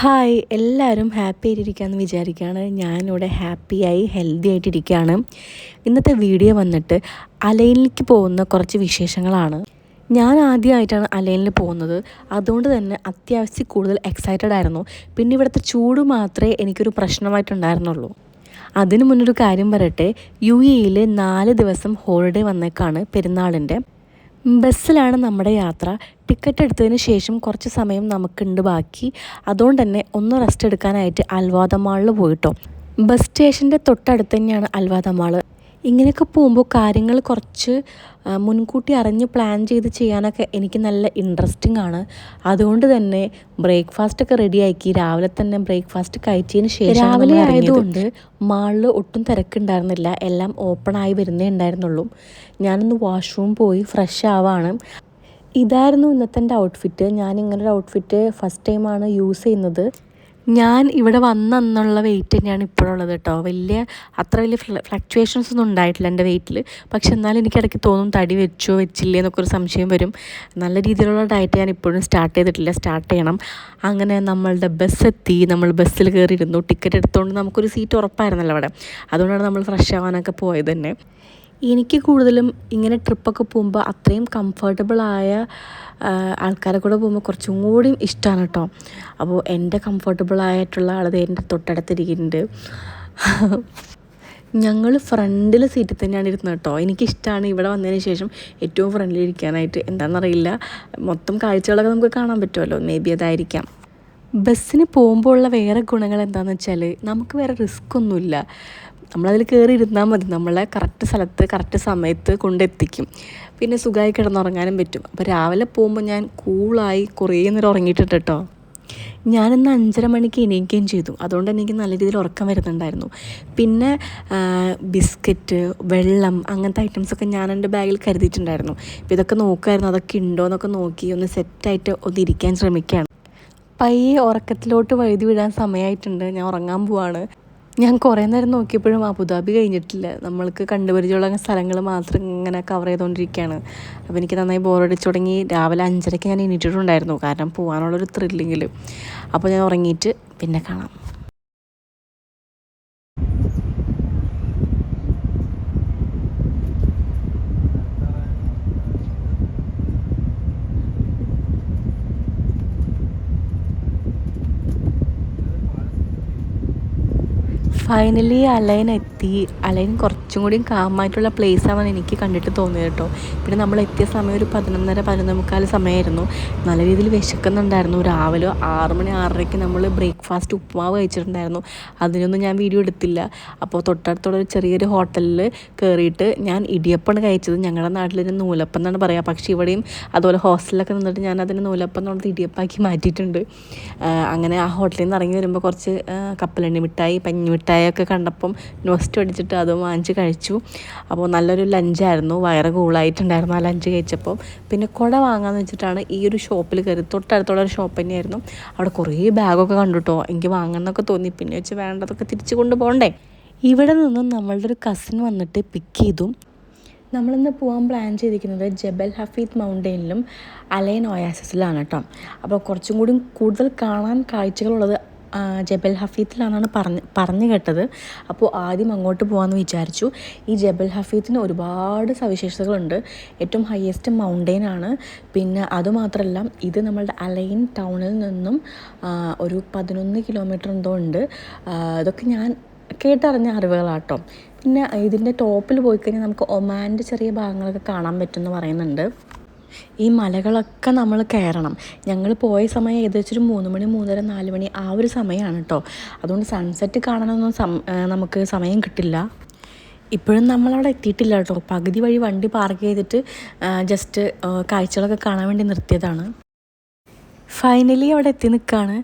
Hi എല്ലാവരും happy ആയിട്ടിരിക്കുകയെന്ന് വിചാരിക്കുകയാണ്. ഞാനിവിടെ ഹാപ്പിയായി ഹെൽത്തി ആയിട്ടിരിക്കുകയാണ്. ഇന്നത്തെ വീഡിയോ വന്നിട്ട് അലൈനിലേക്ക് പോകുന്ന കുറച്ച് വിശേഷങ്ങളാണ്. ഞാൻ ആദ്യമായിട്ടാണ് അലൈനിൽ പോകുന്നത്. അതുകൊണ്ട് തന്നെ അത്യാവശ്യം കൂടുതൽ എക്സൈറ്റഡ് ആയിരുന്നു. പിന്നെ ഇവിടുത്തെ ചൂട് മാത്രമേ എനിക്കൊരു പ്രശ്നമായിട്ടുണ്ടായിരുന്നുള്ളൂ. അതിനു മുന്നൊരു കാര്യം പറയട്ടെ. യു എയിൽ നാല് ദിവസം ഹോളിഡേ വന്നേക്കാണ് പെരുന്നാളിന്റെ. ബസ്സിലാണ് നമ്മുടെ യാത്ര. ടിക്കറ്റ് എടുത്തതിന് ശേഷം കുറച്ച് സമയം നമുക്കുണ്ട് ബാക്കി. അതുകൊണ്ട് തന്നെ ഒന്ന് റെസ്റ്റ് എടുക്കാനായിട്ട് അൽവാദ മാളിൽ പോയിട്ടോ. ബസ് സ്റ്റേഷന്റെ തൊട്ടടുത്ത് തന്നെയാണ് അൽവാദ മാൾ. ഇങ്ങനെയൊക്കെ പോകുമ്പോൾ കാര്യങ്ങൾ കുറച്ച് മുൻകൂട്ടി അറിഞ്ഞ് പ്ലാൻ ചെയ്ത് ചെയ്യാനൊക്കെ എനിക്ക് നല്ല ഇൻട്രസ്റ്റിംഗ് ആണ്. അതുകൊണ്ട് തന്നെ ബ്രേക്ക്ഫാസ്റ്റ് ഒക്കെ റെഡിയാക്കി രാവിലെ തന്നെ ബ്രേക്ക്ഫാസ്റ്റ് കഴിച്ചതിന് ശേഷം രാവിലെ ആയതുകൊണ്ട് മാളിൽ ഒട്ടും തിരക്കുണ്ടായിരുന്നില്ല. എല്ലാം ഓപ്പൺ ആയി വരുന്നേ ഉണ്ടായിരുന്നുള്ളൂ. ഞാനൊന്ന് വാഷ്റൂം പോയി ഫ്രഷ് ആവാണ്. ഇതായിരുന്നു ഇന്നത്തെ എന്റെ ഔട്ട്ഫിറ്റ് ഞാൻ ഇങ്ങനൊരു ഔട്ട്ഫിറ്റ് ഫസ്റ്റ് ടൈമാണ് യൂസ് ചെയ്യുന്നത്. ഞാൻ ഇവിടെ വന്നെന്നുള്ള വെയിറ്റ് തന്നെയാണ് ഇപ്പോഴുള്ളത് കേട്ടോ. വലിയ അത്ര വലിയ ഫ്ലക്ച്വേഷൻസ് ഒന്നും ഉണ്ടായിട്ടില്ല എന്റെ വെയിറ്റിൽ പക്ഷെ എന്നാലും എനിക്ക് ഇടയ്ക്ക് തോന്നും തടി വെച്ചോ വെച്ചില്ലേ എന്നൊക്കെ ഒരു സംശയം വരും. നല്ല രീതിയിലുള്ള ഡയറ്റ് ഞാൻ ഇപ്പോഴും സ്റ്റാർട്ട് ചെയ്തിട്ടില്ല. സ്റ്റാർട്ട് ചെയ്യണം. അങ്ങനെ നമ്മളുടെ ബസ് എത്തി നമ്മൾ ബസ്സിൽ കയറിയിരുന്നു ടിക്കറ്റ് എടുത്തുകൊണ്ട് നമുക്കൊരു സീറ്റ് ഉറപ്പായിരുന്നല്ലോ അവിടെ. അതുകൊണ്ടാണ് നമ്മൾ ഫ്രഷ് ആവാനൊക്കെ പോയത് തന്നെ. എനിക്ക് കൂടുതലും ഇങ്ങനെ ട്രിപ്പൊക്കെ പോകുമ്പോൾ അത്രയും കംഫർട്ടബിളായ ആൾക്കാരെ കൂടെ പോകുമ്പോൾ കുറച്ചും കൂടിയും ഇഷ്ടമാണ് കേട്ടോ. അപ്പോൾ എന്റെ കംഫർട്ടബിളായിട്ടുള്ള ആൾ എന്റെ തൊട്ടടുത്തിരിക്കുന്നുണ്ട്. ഞങ്ങൾ ഫ്രണ്ടിൽ സീറ്റിൽ തന്നെയാണ് ഇരുന്നത് കേട്ടോ. എനിക്കിഷ്ടമാണ് ഇവിടെ വന്നതിന് ശേഷം ഏറ്റവും ഫ്രണ്ടിൽ ഇരിക്കാനായിട്ട്. എന്താണെന്നറിയില്ല. മൊത്തം കാഴ്ചകളൊക്കെ നമുക്ക് കാണാൻ പറ്റുമല്ലോ. മേ ബി അതായിരിക്കാം. ബസ്സിന് പോകുമ്പോൾ ഉള്ള വേറെ ഗുണങ്ങൾ എന്താണെന്ന് വെച്ചാൽ നമുക്ക് വേറെ റിസ്ക് ഒന്നുമില്ല. നമ്മളതിൽ കയറി ഇരുന്നാൽ മതി. നമ്മളെ കറക്റ്റ് സ്ഥലത്ത് കറക്റ്റ് സമയത്ത് കൊണ്ടെത്തിക്കും. പിന്നെ സുഖമായി കിടന്നുറങ്ങാനും പറ്റും. അപ്പോൾ രാവിലെ പോകുമ്പോൾ ഞാൻ കൂളായി കുറേ നേരം ഉറങ്ങിയിട്ടുണ്ട് കേട്ടോ. ഞാനിന്ന് അഞ്ചര മണിക്ക് എണീക്കുകയും ചെയ്തു. അതുകൊണ്ട് തന്നെ എനിക്ക് നല്ല രീതിയിൽ ഉറക്കം വരുന്നുണ്ടായിരുന്നു. പിന്നെ ബിസ്ക്കറ്റ് വെള്ളം അങ്ങനത്തെ ഐറ്റംസൊക്കെ ഞാൻ എന്റെ ബാഗിൽ കരുതിയിട്ടുണ്ടായിരുന്നു. അപ്പോൾ ഇതൊക്കെ നോക്കുമായിരുന്നു അതൊക്കെ ഉണ്ടോ എന്നൊക്കെ നോക്കി ഒന്ന് സെറ്റായിട്ട് ഒന്ന് ഇരിക്കാൻ ശ്രമിക്കുകയാണ്. പയ്യെ ഉറക്കത്തിലോട്ട് വഴുതി വിടാൻ സമയമായിട്ടുണ്ട്. ഞാൻ ഉറങ്ങാൻ പോവാണ്. ഞാൻ കുറേ നേരം നോക്കിയപ്പോഴും അബുദാബി കഴിഞ്ഞിട്ടില്ല. നമ്മൾക്ക് കണ്ടുപരിചയമുള്ള സ്ഥലങ്ങൾ മാത്രം ഇങ്ങനെ കവർ ചെയ്തുകൊണ്ടിരിക്കുകയാണ് അപ്പോൾ എനിക്ക് നന്നായി ബോറടിച്ച് തുടങ്ങി. രാവിലെ അഞ്ചരയ്ക്ക് ഞാൻ എണീറ്റിട്ടുണ്ടായിരുന്നു. കാരണം പോകാനുള്ളൊരു ത്രില്ലിങ്ങിൽ അപ്പോൾ ഞാൻ ഉറങ്ങിയിട്ട് പിന്നെ കാണാം. ഫൈനലി അലൈൻ എത്തി. അലൈൻ കുറച്ചും കൂടി കാമായിട്ടുള്ള പ്ലേസ് ആവാൻ എനിക്ക് കണ്ടിട്ട് തോന്നിയത് കേട്ടോ. പിന്നെ നമ്മൾ എത്തിയ സമയം ഒരു പതിനൊന്നര പതിനൊന്നേ മുക്കാൽ സമയമായിരുന്നു. നല്ല രീതിയിൽ വിശക്കുന്നുണ്ടായിരുന്നു. രാവിലെ ആറ് മണി ആറരയ്ക്ക് നമ്മൾ ബ്രേക്ക്ഫാസ്റ്റ് ഉപ്പുമാവ് കഴിച്ചിട്ടുണ്ടായിരുന്നു. അതിനൊന്നും ഞാൻ വീഡിയോ എടുത്തില്ല. അപ്പോൾ തൊട്ടടുത്തുള്ള ഒരു ചെറിയൊരു ഹോട്ടലിൽ കയറിയിട്ട് ഞാൻ ഇടിയപ്പമാണ് കഴിച്ചത്. ഞങ്ങളുടെ നാട്ടിലൊരു നൂലപ്പം എന്നാണ് പറയുക. പക്ഷേ ഇവിടെയും അതുപോലെ ഹോസ്റ്റലിലൊക്കെ നിന്നിട്ട് ഞാൻ അതിന് നൂലപ്പം എന്നുള്ളത് ഇടിയപ്പാക്കി മാറ്റിയിട്ടുണ്ട്. അങ്ങനെ ആ ഹോട്ടലിൽ നിന്ന് ഇറങ്ങി വരുമ്പോൾ കുറച്ച് കപ്പലണ്ണി മിഠായി പഞ്ഞി മിഠായിയൊക്കെ കണ്ടപ്പം നോസ്റ്റ് അടിച്ചിട്ട് അത് വാങ്ങിച്ച് കഴിച്ചു. അപ്പോൾ നല്ലൊരു ലഞ്ചായിരുന്നു വയറ് കൂളായിട്ടുണ്ടായിരുന്നു ആ ലഞ്ച് കഴിച്ചപ്പോൾ പിന്നെ കുട വാങ്ങാമെന്ന് വെച്ചിട്ടാണ് ഈ ഒരു ഷോപ്പിൽ കയറി. തൊട്ടടുത്തുള്ള ഒരു ഷോപ്പ് തന്നെയായിരുന്നു. അവിടെ കുറേ ബാഗൊക്കെ കണ്ടു കേട്ടോ. എനിക്ക് വാങ്ങണമെന്നൊക്കെ തോന്നി. പിന്നെ വെച്ച് വേണ്ടതൊക്കെ തിരിച്ചു കൊണ്ടുപോകണ്ടേ. ഇവിടെ നിന്നും നമ്മളുടെ ഒരു കസിൻ വന്നിട്ട് പിക്ക് ചെയ്തു. നമ്മളിന്ന് പോകാൻ പ്ലാൻ ചെയ്തിരിക്കുന്നത് ജബൽ ഹഫീദ് മൗണ്ടെയിനിലും അലൈൻ ഒയാസിസിലാണ് കേട്ടോ. അപ്പോൾ കുറച്ചും കൂടി കൂടുതൽ കാണാൻ കാഴ്ചകളുള്ളത് ജബൽ ഹഫീത്തിലാണെന്നാണ് പറഞ്ഞ് പറഞ്ഞു കേട്ടത്. അപ്പോൾ ആദ്യം അങ്ങോട്ട് പോകാമെന്ന് വിചാരിച്ചു. ഈ ജബൽ ഹഫീത്തിന് ഒരുപാട് സവിശേഷതകളുണ്ട്. ഏറ്റവും ഹയസ്റ്റ് മൗണ്ടെയിൻ ആണ്. പിന്നെ അതുമാത്രമല്ല ഇത് നമ്മളുടെ അലൈൻ ടൗണിൽ നിന്നും ഒരു പതിനൊന്ന് കിലോമീറ്റർ എന്തോ ഉണ്ട്. അതൊക്കെ ഞാൻ കേട്ടറിഞ്ഞ അറിവുകളാട്ടോ. പിന്നെ ഇതിന്റെ ടോപ്പിൽ പോയി കഴിഞ്ഞാൽ നമുക്ക് ഒമാന്റെ ചെറിയ ഭാഗങ്ങളൊക്കെ കാണാൻ പറ്റുമെന്ന് പറയുന്നുണ്ട്. ഈ മലകളൊക്കെ നമ്മൾ കയറണം. ഞങ്ങൾ പോയ സമയം ഏകദേശം ഒരു മൂന്ന് മണി മൂന്നര നാല് മണി ആ ഒരു സമയമാണ് കേട്ടോ അതുകൊണ്ട് സൺസെറ്റ് കാണാനൊന്നും നമുക്ക് സമയം കിട്ടില്ല. ഇപ്പോഴും നമ്മളവിടെ എത്തിയിട്ടില്ല കേട്ടോ പകുതി വഴി വണ്ടി പാർക്ക് ചെയ്തിട്ട് ജസ്റ്റ് കാഴ്ചകളൊക്കെ കാണാൻ വേണ്ടി നിർത്തിയതാണ്. ഫൈനലി അവിടെ എത്തി നിൽക്കുകയാണ്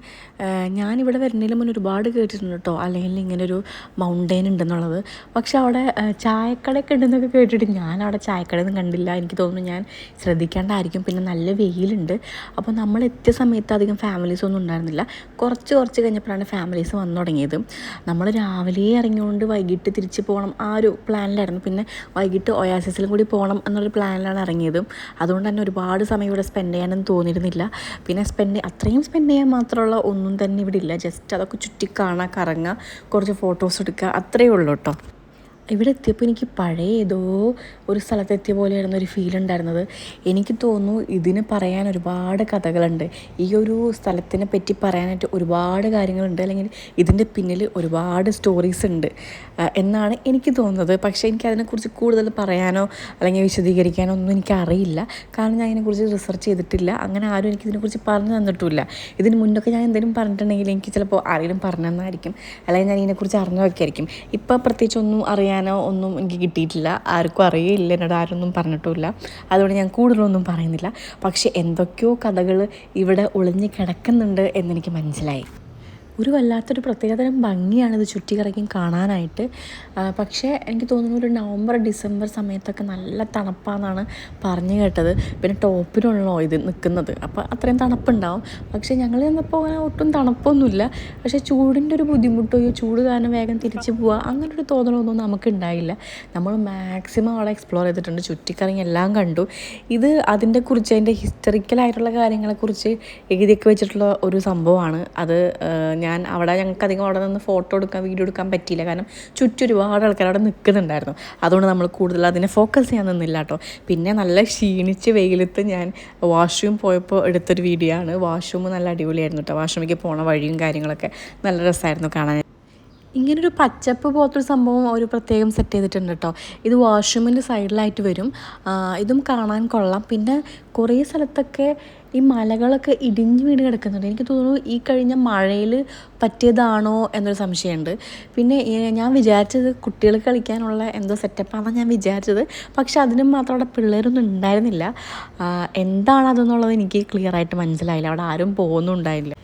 ഞാനിവിടെ വരുന്നതിന് മുന്നേ ഒരുപാട് കേട്ടിട്ടുണ്ട് കേട്ടോ. അല്ലെങ്കിൽ ഇങ്ങനൊരു ഒരു മൗണ്ടെയിൻ ഉണ്ടെന്നുള്ളത്. പക്ഷെ അവിടെ ചായക്കടയൊക്കെ ഉണ്ടെന്നൊക്കെ കേട്ടിട്ട് ഞാൻ അവിടെ ചായക്കടയൊന്നും കണ്ടില്ല. എനിക്ക് തോന്നുന്നു ഞാൻ ശ്രദ്ധിക്കേണ്ടായിരിക്കും. പിന്നെ നല്ല വെയിലുണ്ട്. അപ്പോൾ നമ്മൾ എത്തിയ സമയത്ത് അധികം ഫാമിലീസ് ഒന്നും ഉണ്ടായിരുന്നില്ല. കുറച്ച് കുറച്ച് കഴിഞ്ഞപ്പോഴാണ് ഫാമിലീസ് വന്നു തുടങ്ങിയത്. നമ്മൾ രാവിലെ ഇറങ്ങിയോണ്ട് വൈകിട്ട് തിരിച്ച് പോകണം ആ ഒരു പ്ലാനിലായിരുന്നു. പിന്നെ വൈകിട്ട് ഒയാസിസിലും കൂടി പോകണം എന്നൊരു പ്ലാനിലാണ് ഇറങ്ങിയത്. അതുകൊണ്ട് തന്നെ ഒരുപാട് സമയം ഇവിടെ സ്പെൻഡ് ചെയ്യാനൊന്നും തോന്നിയിരുന്നില്ല. പിന്നെ സ്പെൻഡ് അത്രയും സ്പെൻഡ് ചെയ്യാൻ മാത്രമുള്ള ഒന്നും തന്നെ ഇവിടെ ഇല്ല. ജസ്റ്റ് അതൊക്കെ ചുറ്റി കാണാൻ കറങ്ങുക കുറച്ച് ഫോട്ടോസ് എടുക്കുക അത്രയേ ഉള്ളൂ കേട്ടോ ഇവിടെ എത്തിയപ്പോൾ എനിക്ക് പഴയ ഏതോ ഒരു സ്ഥലത്തെത്തിയ പോലെയായിരുന്നു ഒരു ഫീൽ ഉണ്ടായിരുന്നത്. എനിക്ക് തോന്നുന്നു ഇതിന് പറയാൻ ഒരുപാട് കഥകളുണ്ട്. ഈ ഒരു സ്ഥലത്തിനെ പറ്റി പറയാനായിട്ട് ഒരുപാട് കാര്യങ്ങളുണ്ട്. അല്ലെങ്കിൽ ഇതിന്റെ പിന്നിൽ ഒരുപാട് സ്റ്റോറീസ് ഉണ്ട്. എന്നാണ് എനിക്ക് തോന്നുന്നത്. പക്ഷേ എനിക്ക് അതിനെക്കുറിച്ച് കൂടുതൽ പറയാനോ അല്ലെങ്കിൽ വിശദീകരിക്കാനോ ഒന്നും എനിക്കറിയില്ല കാരണം ഞാൻ ഇതിനെക്കുറിച്ച് റിസർച്ച് ചെയ്തിട്ടില്ല. അങ്ങനെ ആരും എനിക്ക് ഇതിനെക്കുറിച്ച് പറഞ്ഞു തന്നിട്ടുമില്ല. ഇതിന് മുന്നൊക്കെ ഞാൻ എന്തെങ്കിലും പറഞ്ഞിട്ടുണ്ടെങ്കിൽ എനിക്ക് ചിലപ്പോൾ ആരെങ്കിലും പറഞ്ഞു തന്നായിരിക്കും അല്ലെങ്കിൽ ഞാൻ ഇതിനെക്കുറിച്ച് അറിഞ്ഞു ആയിരിക്കും ഇപ്പോൾ പ്രത്യേകിച്ച് ഒന്നും അറിയാനോ ഒന്നും എനിക്ക് കിട്ടിയിട്ടില്ല. ആർക്കും അറിയില്ല എന്നോട് ആരൊന്നും പറഞ്ഞിട്ടുമില്ല. അതുകൊണ്ട് ഞാൻ കൂടുതലൊന്നും പറയുന്നില്ല. പക്ഷേ എന്തൊക്കെയോ കഥകൾ ഇവിടെ ഒളിഞ്ഞ് കിടക്കുന്നുണ്ട് എന്നെനിക്ക് മനസ്സിലായി. ഒരു വല്ലാത്തൊരു പ്രത്യേകതരം ഭംഗിയാണ് ഇത് ചുറ്റിക്കറക്കും കാണാനായിട്ട് പക്ഷേ എനിക്ക് തോന്നുന്നു ഒരു നവംബർ ഡിസംബർ സമയത്തൊക്കെ നല്ല തണുപ്പാണെന്നാണ് പറഞ്ഞു കേട്ടത്. പിന്നെ ടോപ്പിലുള്ളോ ഇത് നിൽക്കുന്നത് അപ്പോൾ അത്രയും തണുപ്പുണ്ടാവും. പക്ഷേ ഞങ്ങൾ ചെന്നപ്പോൾ അങ്ങനെ ഒട്ടും തണുപ്പൊന്നുമില്ല. പക്ഷേ ചൂടിന്റെ ഒരു ബുദ്ധിമുട്ടോ ചൂട് കാരണം വേഗം തിരിച്ചു പോവുക അങ്ങനെ ഒരു തോന്നലൊന്നും നമുക്ക് ഉണ്ടായില്ല നമ്മൾ മാക്സിമം അവിടെ എക്സ്പ്ലോർ ചെയ്തിട്ടുണ്ട്. ചുറ്റിക്കറങ്ങി എല്ലാം കണ്ടു. ഇത് അതിന്റെ കുറിച്ച് അതിന്റെ ഹിസ്റ്ററിക്കലായിട്ടുള്ള കാര്യങ്ങളെക്കുറിച്ച് എഴുതിയൊക്കെ വെച്ചിട്ടുള്ള ഒരു സംഭവമാണ്. അത് ഞാൻ അവിടെ ഞങ്ങൾക്ക് അധികം അവിടെ നിന്ന് ഫോട്ടോ എടുക്കാൻ വീഡിയോ എടുക്കാൻ പറ്റിയില്ല. കാരണം ചുറ്റും ഒരുപാട് ആൾക്കാർ അവിടെ നിൽക്കുന്നുണ്ടായിരുന്നു. അതുകൊണ്ട് നമ്മൾ കൂടുതൽ അതിനെ ഫോക്കസ് ചെയ്യാൻ നിന്നില്ല കേട്ടോ. പിന്നെ നല്ല ക്ഷീണിച്ച് വെയിലത്ത് ഞാൻ വാഷ്റൂം പോയപ്പോൾ എടുത്തൊരു വീഡിയോ ആണ്. വാഷ്റൂം നല്ല അടിപൊളിയായിരുന്നു കേട്ടോ. വാഷ്റൂമിലേക്ക് പോണ വഴിയും കാര്യങ്ങളൊക്കെ നല്ല രസമായിരുന്നു കാണാൻ. ഇങ്ങനൊരു പച്ചപ്പ് പോലത്തൊരു സംഭവം ഒരു പ്രത്യേകം സെറ്റ് ചെയ്തിട്ടുണ്ട് കേട്ടോ ഇത് വാഷ്റൂമിന്റെ സൈഡിലായിട്ട് വരും. ഇതും കാണാൻ കൊള്ളാം. പിന്നെ കുറേ സ്ഥലത്തൊക്കെ ഈ മലകളൊക്കെ ഇടിഞ്ഞു വീണ് കിടക്കുന്നുണ്ട്. എനിക്ക് തോന്നുന്നു ഈ കഴിഞ്ഞ മഴയിൽ പറ്റിയതാണോ എന്നൊരു സംശയമുണ്ട്. പിന്നെ ഞാൻ വിചാരിച്ചത് കുട്ടികൾ കളിക്കാനുള്ള എന്തോ സെറ്റപ്പാണെന്ന് ഞാൻ വിചാരിച്ചത്. പക്ഷെ അതിനും മാത്രം അവിടെ പിള്ളേരൊന്നും ഉണ്ടായിരുന്നില്ല. എന്താണ് അതെന്നുള്ളത് എനിക്ക് ക്ലിയർ ആയിട്ട് മനസ്സിലായില്ല. അവിടെ ആരും പോകുന്നുണ്ടായില്ല.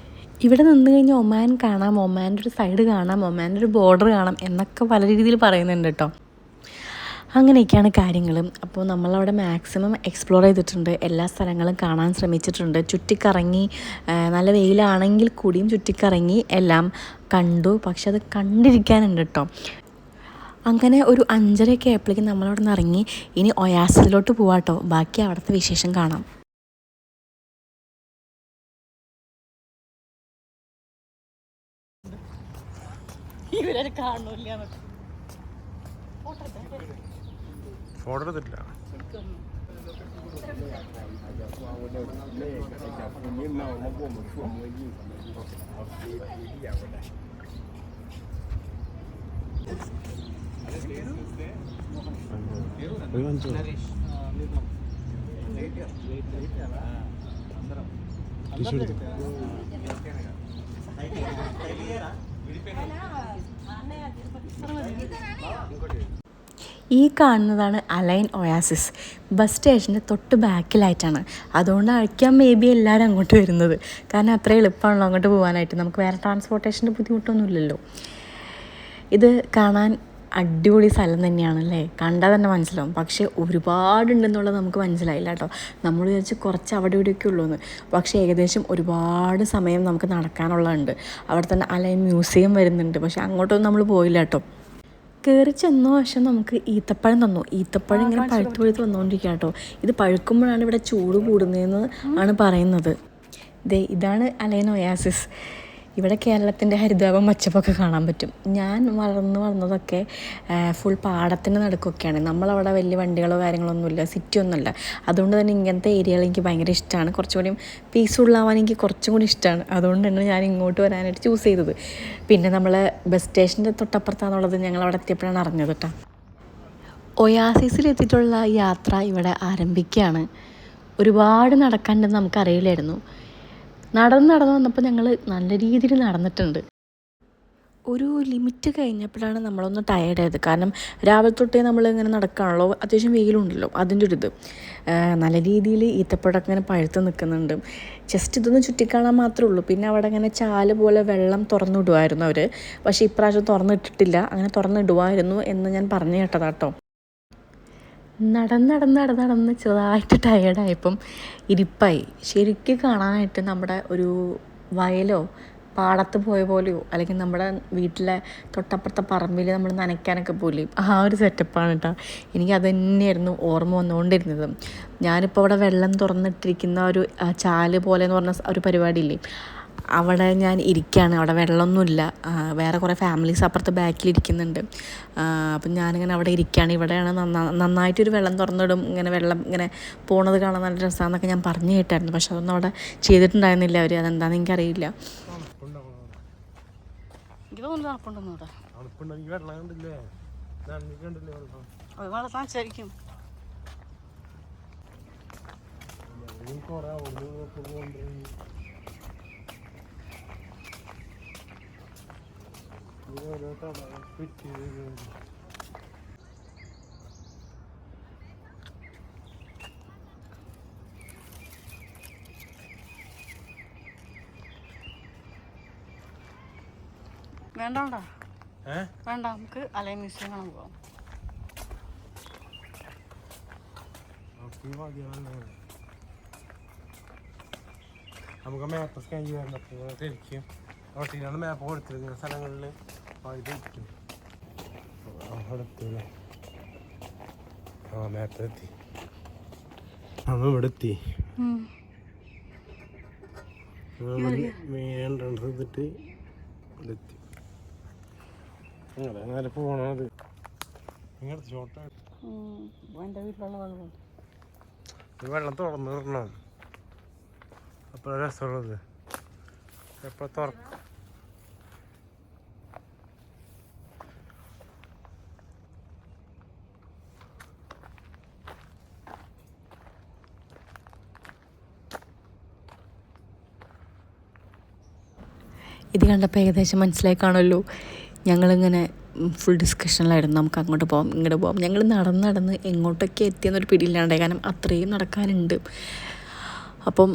ഇവിടെ നിന്ന് കഴിഞ്ഞാൽ ഒമാൻ കാണാം ഒമാന്റെ ഒരു സൈഡ് കാണാം ഒമാന്റെ ഒരു ബോർഡർ കാണാം എന്നൊക്കെ പല രീതിയിൽ പറയുന്നുണ്ട് കേട്ടോ. അങ്ങനെയൊക്കെയാണ് കാര്യങ്ങൾ അപ്പോൾ നമ്മളവിടെ മാക്സിമം എക്സ്പ്ലോർ ചെയ്തിട്ടുണ്ട്. എല്ലാ സ്ഥലങ്ങളും കാണാൻ ശ്രമിച്ചിട്ടുണ്ട്. ചുറ്റിക്കറങ്ങി നല്ല വെയിലാണെങ്കിൽ കൂടിയും ചുറ്റിക്കറങ്ങി എല്ലാം കണ്ടു. പക്ഷെ അത് കണ്ടിരിക്കാനുണ്ട് കേട്ടോ. അങ്ങനെ ഒരു അഞ്ചരയൊക്കെ ആയപ്പോഴേക്കും നമ്മളവിടെ നിന്ന് ഇറങ്ങി. ഇനി ഒയാസിലോട്ട് പോവാട്ടോ. ബാക്കി അവിടുത്തെ വിശേഷം കാണാം. ഇവരെ കാണില്ല ഫോട്ടോ എടുത്തിട്ടില്ല. എടുത്തു ഈ കാണുന്നതാണ് അലൈൻ ഒയാസിസ് ബസ് സ്റ്റേഷന്റെ തൊട്ട് ബാക്കിലായിട്ടാണ് അതുകൊണ്ടായിരിക്കാം മേ ബി എല്ലാവരും അങ്ങോട്ട് വരുന്നത്. കാരണം അത്ര എളുപ്പമാണല്ലോ അങ്ങോട്ട് പോകാനായിട്ട് നമുക്ക് വേറെ ട്രാൻസ്പോർട്ടേഷന്റെ ബുദ്ധിമുട്ടൊന്നുമില്ലല്ലോ. ഇത് കാണാൻ അടിപൊളി സ്ഥലം തന്നെയാണ് തന്നെയാണല്ലേ? കണ്ടാൽ തന്നെ മനസ്സിലാവും. പക്ഷേ ഒരുപാടുണ്ടെന്നുള്ളത് നമുക്ക് മനസ്സിലായില്ല കേട്ടോ. നമ്മൾ വിചാരിച്ച് കുറച്ച് അവിടെ ഇവിടെയൊക്കെ ഉള്ളൂ എന്ന് പക്ഷേ ഏകദേശം ഒരുപാട് സമയം നമുക്ക് നടക്കാനുള്ളതുണ്ട്. അവിടെ തന്നെ അലൈൻ മ്യൂസിയം വരുന്നുണ്ട്. പക്ഷേ അങ്ങോട്ടൊന്നും നമ്മൾ പോയില്ല കേട്ടോ. കയറി ചെന്ന വശം നമുക്ക് ഈത്തപ്പഴം തന്നു. ഈത്തപ്പഴം ഇങ്ങനെ പഴുത്ത് പഴുത്ത് വന്നുകൊണ്ടിരിക്കുക കേട്ടോ. ഇത് പഴുക്കുമ്പോഴാണ് ഇവിടെ ചൂട് കൂടുന്നതെന്ന് ആണ് പറയുന്നത്. ദേ ഇതാണ് അലൈൻ ഒയാസിസ്. ഇവിടെ കേരളത്തിന്റെ ഹരിതാപം പച്ചപ്പൊക്കെ കാണാൻ പറ്റും. ഞാൻ വളർന്ന് വളർന്നതൊക്കെ ഫുൾ പാടത്തിന്റെ നടുക്കൊക്കെയാണ്. നമ്മളവിടെ വലിയ വണ്ടികളോ കാര്യങ്ങളോ ഒന്നുമില്ല സിറ്റി ഒന്നുമില്ല അതുകൊണ്ട് തന്നെ ഇങ്ങനത്തെ ഏരിയകൾ എനിക്ക് ഭയങ്കര ഇഷ്ടമാണ്. കുറച്ചുകൂടി പീസ്ഫുള്ളാവാൻ എനിക്ക് കുറച്ചും കൂടി ഇഷ്ടമാണ്. അതുകൊണ്ട് തന്നെ ഞാൻ ഇങ്ങോട്ട് വരാനായിട്ട് ചൂസ് ചെയ്തത്. പിന്നെ നമ്മൾ ബസ് സ്റ്റേഷന്റെ തൊട്ടപ്പുറത്താണെന്നുള്ളത് ഞങ്ങൾ അവിടെ എത്തിയപ്പോഴാണ് അറിഞ്ഞത് കേട്ടോ. ഒയാസിസിലെത്തിയിട്ടുള്ള യാത്ര ഇവിടെ ആരംഭിക്കുകയാണ്. ഒരുപാട് നടക്കാണ്ടെന്ന് നമുക്കറിയില്ലായിരുന്നു. നടന്ന് നടന്ന് വന്നപ്പോൾ ഞങ്ങൾ നല്ല രീതിയിൽ നടന്നിട്ടുണ്ട്. ഒരു ലിമിറ്റ് കഴിഞ്ഞപ്പോഴാണ് നമ്മളൊന്ന് ടയേർഡ് ആയത്. കാരണം രാവിലെ തൊട്ടേ നമ്മൾ ഇങ്ങനെ നടക്കുകയാണല്ലോ അത്യാവശ്യം വെയിലുണ്ടല്ലോ. അതിന്റെ ഒരു ഇത്. നല്ല രീതിയിൽ ഈത്തപ്പഴമൊക്കെ ഇങ്ങനെ പഴുത്ത് നിൽക്കുന്നുണ്ട്. ജസ്റ്റ് ഇതൊന്ന് ചുറ്റിക്കാണാൻ മാത്രമേ ഉള്ളൂ. പിന്നെ അവിടെ ഇങ്ങനെ ചാൽ പോലെ വെള്ളം തുറന്നിടുമായിരുന്നു അവർ പക്ഷേ ഇപ്രാവശ്യം തുറന്നിട്ടിട്ടില്ല. അങ്ങനെ തുറന്നിടുമായിരുന്നു എന്ന് ഞാൻ പറഞ്ഞു കേട്ടതാട്ടോ. നടന്ന് നടന്ന് നടന്ന് നടന്ന് ചെറുതായിട്ട് ടയേർഡായപ്പം ഇരിപ്പായി. ശരിക്കും കാണാനായിട്ട് നമ്മുടെ ഒരു വയലോ പാടത്ത് പോയ പോലെയോ അല്ലെങ്കിൽ നമ്മുടെ വീട്ടിലെ തൊട്ടപ്പുറത്തെ പറമ്പിൽ നമ്മൾ നനയ്ക്കാനൊക്കെ പോലെ ആ ഒരു സെറ്റപ്പാണ് കേട്ടോ എനിക്ക് അത് തന്നെയായിരുന്നു ഓർമ്മ വന്നുകൊണ്ടിരുന്നത്. ഞാനിപ്പോൾ അവിടെ വെള്ളം തുറന്നിട്ടിരിക്കുന്ന ഒരു ചാൽ പോലെ എന്ന് പറഞ്ഞ ഒരു പരിപാടിയില്ലേ അവിടെ ഞാൻ ഇരിക്കുകയാണ് അവിടെ വെള്ളമൊന്നുമില്ല. വേറെ കുറേ ഫാമിലീസ് അപ്പുറത്ത് ബാക്കിൽ ഇരിക്കുന്നുണ്ട് അപ്പം ഞാനിങ്ങനെ അവിടെ ഇരിക്കുകയാണ് ഇവിടെയാണ് നന്നാ നന്നായിട്ടൊരു വെള്ളം തുറന്നിടും. ഇങ്ങനെ വെള്ളം ഇങ്ങനെ പോണത് കാണാൻ നല്ല രസമാണെന്നൊക്കെ ഞാൻ പറഞ്ഞു കേട്ടായിരുന്നു. പക്ഷെ അതൊന്നും അവിടെ ചെയ്തിട്ടുണ്ടായിരുന്നില്ല അവർ അതെന്താണെന്ന് എനിക്കറിയില്ല. എനിക്ക് തോന്നുന്നു തണുപ്പുണ്ടെന്ന് ഇവിടെ. വെള്ളം കണ്ടില്ലേ? വെള്ളം? കുറെ അവിടെ പോകുന്നുണ്ട് ഓരോ തട ഫിറ്റ് ചെയ്ത് വേണ്ട വേണ്ട നമുക്ക് അലൈൻ മ്യൂസിയം കാണാൻ പോവാം. നമുക്ക് മാപ്പ് സ്കാൻ ചെയ്യാൻ പറ്റും. ശരിക്കും റോട്ടിനാണ് മാപ്പ് കൊടുത്തിരിക്കുന്ന സ്ഥലങ്ങളിൽ വഴിക്കും അവിടെ എത്തിയല്ലേ ആ മാപ്പ് എത്തി നമ്മൾ ഇവിടെ എത്തി മെയിൻ എൻട്രൻസ് എടുത്തിട്ട് ഇവിടെ എത്തി അങ്ങനെ നേരെ പോകണത് ഇങ്ങനത്തെ എന്റെ വീട്ടിലുള്ള വെള്ളം ഇത് വെള്ളം തുറന്നു വിടണം അപ്പോഴാണ് രസമുള്ളത് എപ്പോഴും തുറക്കും ഇത് കണ്ടപ്പോൾ ഏകദേശം മനസ്സിലായി കാണുമല്ലോ ഞങ്ങളിങ്ങനെ ഫുൾ ഡിസ്കഷനിലായിരുന്നു നമുക്ക് അങ്ങോട്ട് പോകാം ഇങ്ങോട്ട് പോകാം ഞങ്ങൾ നടന്ന് നടന്ന് എങ്ങോട്ടൊക്കെ എത്തിയെന്നൊരു പിടിയില്ലാണ്ടായി. കാരണം അത്രയും നടക്കാനുണ്ട്. അപ്പം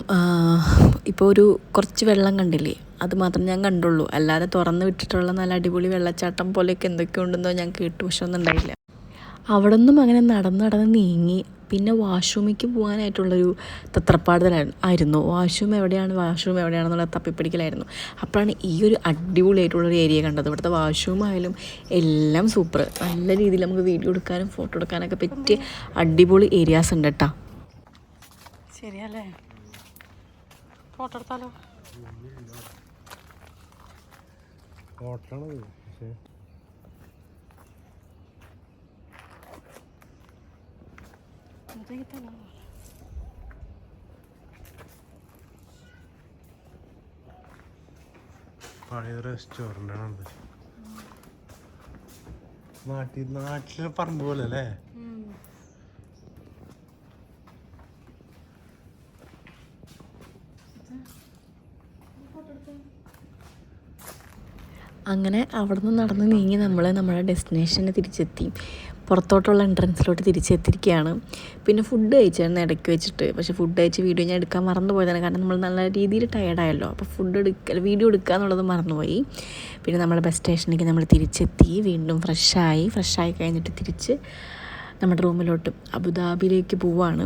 ഇപ്പോൾ ഒരു കുറച്ച് വെള്ളം കണ്ടില്ലേ? അത് മാത്രം ഞാൻ കണ്ടുള്ളൂ. അല്ലാതെ തുറന്ന് വിട്ടിട്ടുള്ള നല്ല അടിപൊളി വെള്ളച്ചാട്ടം പോലെയൊക്കെ എന്തൊക്കെ ഉണ്ടെന്നോ ഞാൻ കേട്ടു. പക്ഷെ ഒന്നും ഉണ്ടായില്ല. അവിടെ നിന്നും അങ്ങനെ നടന്ന് നടന്ന് നീങ്ങി പിന്നെ വാഷ്റൂമിലേക്ക് പോകാനായിട്ടുള്ളൊരു തത്രപ്പാടിലായിരുന്നു ആയിരുന്നു. വാഷ്റൂം എവിടെയാണ് വാഷ്റൂം എവിടെയാണെന്നുള്ള തപ്പിപ്പിടിക്കലായിരുന്നു. അപ്പോഴാണ് ഈ ഒരു അടിപൊളിയായിട്ടുള്ളൊരു ഏരിയ കണ്ടത്. ഇവിടുത്തെ വാഷ്റൂം ആയാലും എല്ലാം സൂപ്പർ. നല്ല രീതിയിൽ നമുക്ക് വീഡിയോ എടുക്കാനും ഫോട്ടോ എടുക്കാനൊക്കെ പറ്റിയ അടിപൊളി ഏരിയാസ് ഉണ്ട് കേട്ടോ ശരിയല്ലേ? ഫോട്ടോ എടുത്താലോ? ഫോട്ടോ പക്ഷേ പഴയ റെസ്റ്റോറന്റ് ആണത് നാട്ടിൽ നാട്ടിലെ പറമ്പ് പോലെ അല്ലേ? അങ്ങനെ അവിടെ നിന്ന് നടന്ന് നീങ്ങി നമ്മൾ നമ്മുടെ ഡെസ്റ്റിനേഷന് തിരിച്ചെത്തി. പുറത്തോട്ടുള്ള എൻട്രൻസിലോട്ട് തിരിച്ചെത്തിയിരിക്കുകയാണ്. പിന്നെ ഫുഡ് കഴിച്ചായിരുന്നു ഇടയ്ക്ക് വെച്ചിട്ട്. പക്ഷേ ഫുഡ് കഴിച്ച് വീഡിയോ ഞാൻ എടുക്കാൻ മറന്നു പോയതാണ്. കാരണം നമ്മൾ നല്ല രീതിയിൽ ടയർഡായല്ലോ അപ്പോൾ ഫുഡ് എടുക്കുക വീഡിയോ എടുക്കുക എന്നുള്ളത് മറന്നുപോയി. പിന്നെ നമ്മുടെ ബസ് സ്റ്റേഷനിലേക്ക് നമ്മൾ തിരിച്ചെത്തി. വീണ്ടും ഫ്രഷായി ഫ്രഷായി കഴിഞ്ഞിട്ട് തിരിച്ച് നമ്മുടെ റൂമിലോട്ട് അബുദാബിയിലേക്ക് പോവാണ്.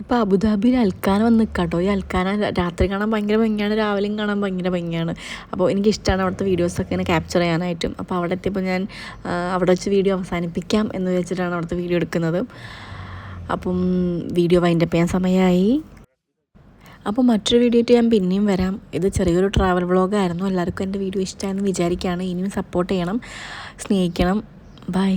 ഇപ്പോൾ അബുദാബിയിൽ അൽക്കാന വന്ന് നിൽക്കാം കേട്ടോ ഈ അൽക്കാന രാത്രി കാണാൻ ഭയങ്കര ഭംഗിയാണ്. രാവിലെയും കാണാൻ ഭയങ്കര ഭംഗിയാണ്. അപ്പോൾ എനിക്കിഷ്ടമാണ് അവിടുത്തെ വീഡിയോസൊക്കെ ഇങ്ങനെ ക്യാപ്ചർ ചെയ്യാനായിട്ടും. അപ്പോൾ അവിടെ എത്തിയപ്പോൾ ഞാൻ അവിടെ വെച്ച് വീഡിയോ അവസാനിപ്പിക്കാം എന്ന് വെച്ചിട്ടാണ് അവിടുത്തെ വീഡിയോ എടുക്കുന്നത്. അപ്പം വീഡിയോ വൈൻഡപ്പ് ചെയ്യാൻ സമയമായി അപ്പോൾ മറ്റൊരു വീഡിയോ ആയിട്ട് ഞാൻ പിന്നെയും വരാം. ഇത് ചെറിയൊരു ട്രാവൽ വ്ളോഗായിരുന്നു എല്ലാവർക്കും എന്റെ വീഡിയോ ഇഷ്ടമായെന്ന് വിചാരിക്കുകയാണ്. ഇനിയും സപ്പോർട്ട് ചെയ്യണം. സ്നേഹിക്കണം. ബൈ